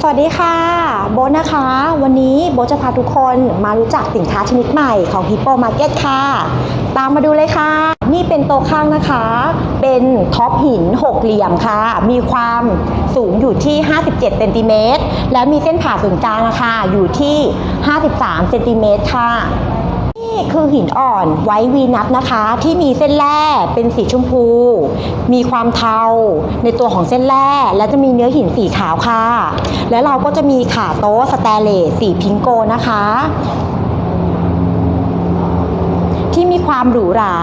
สวัสดีค่ะ โบทนะคะ วันนี้โบทจะพาทุกคนมารู้จักสินค้าชนิดใหม่ของ Hippo Market ค่ะ ตามมาดูเลยค่ะ นี่เป็นโต๊ะข้างนะคะ เป็นท็อปหินหกเหลี่ยมค่ะ มีความสูงอยู่ที่ 57เซนติเมตรและมีเส้นผ่าศูนย์กลางนะคะอยู่ที่ 53เซนติเมตรค่ะ นี่คือหินอ่อนไว้วีนัทนะคะ ที่มีเส้นแร่เป็นสีชมพู มีความเทาในตัวของเส้นแร่และจะมีเนื้อหินสีขาวค่ะ และเราก็จะมีขาโต๊ะสแตเลสสีพิงโกนะคะ ที่มีความหรูหรา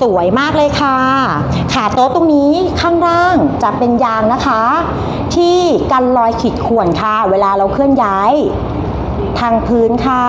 สวยมากเลยค่ะ ขาโต๊ะตรงนี้ข้างล่างจะเป็นยางนะคะ ที่กันรอยขีดข่วนค่ะ เวลาเราเคลื่อนย้าย ทางพื้นค่ะ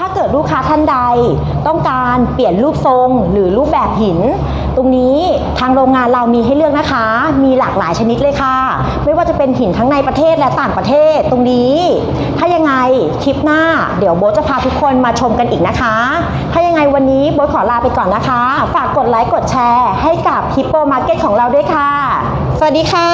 ถ้าเกิดลูกค้าท่านใด ต้องการเปลี่ยนรูปทรงหรือรูปแบบหิน ตรงนี้ทางโรงงานเรามีให้เลือกนะคะ มีหลากหลายชนิดเลยค่ะ ไม่ว่าจะเป็นหินทั้งในประเทศและต่างประเทศตรงนี้ ถ้ายังไงคลิปหน้า เดี๋ยวโบ๊ทจะพาทุกคนมาชมกันอีกนะคะ ถ้ายังไงวันนี้โบ๊ทขอลาไปก่อนนะคะ ฝากกดไลค์กดแชร์ ให้กับฮิปโปมาร์เก็ตของเราด้วยค่ะ สวัสดีค่ะ